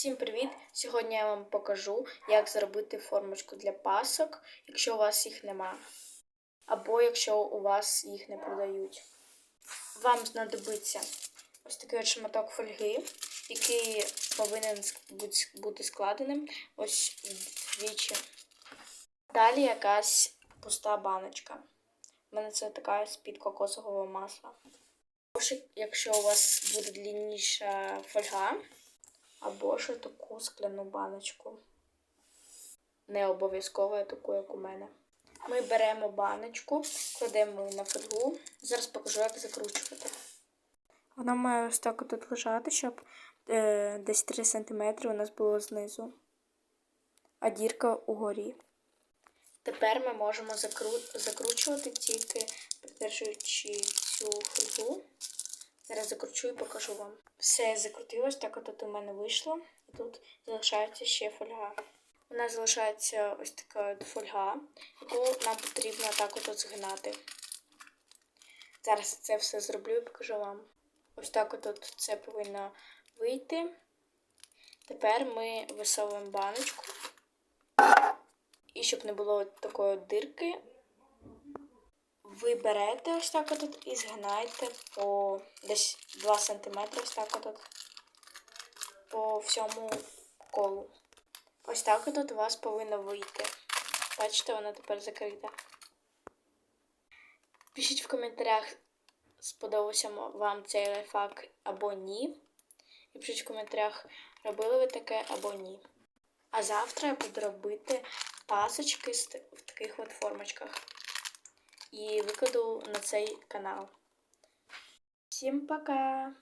Всім привіт! Сьогодні я вам покажу, як зробити формочку для пасок, якщо у вас їх нема. Або якщо у вас їх не продають. Вам знадобиться ось такий шматок фольги, який повинен бути складеним ось вдвічі. Далі якась пуста баночка. У мене це така з-під кокосового масла. Якщо у вас буде длинніша фольга, або ж таку скляну баночку. Не обов'язково таку, як у мене. Ми беремо баночку, кладемо її на фольгу. Зараз покажу, як закручувати. Вона має ось так тут лежати, щоб е, десь 3 см у нас було знизу, а дірка угорі. Тепер ми можемо закру... закручувати тільки придержуючи цю фольгу. Зараз закручу і покажу вам. Все я закрутила, ось так от у мене вийшло. І тут залишається ще фольга. У нас залишається ось така фольга, яку нам потрібно так от згинати. Зараз це все зроблю і покажу вам. Ось так от це повинно вийти. Тепер ми висовуємо баночку. І щоб не було такої дирки, ви берете ось так от і згинаєте по десь 2 см ось так от по всьому колу. Ось так от у вас повинно вийти. Бачите, вона тепер закрита. Пишіть в коментарях, сподобався вам цей лайфхак або ні. І пишіть в коментарях, робили ви таке або ні. А завтра я буду робити пасочки в таких от формочках і викладу на цей канал. Всім пока!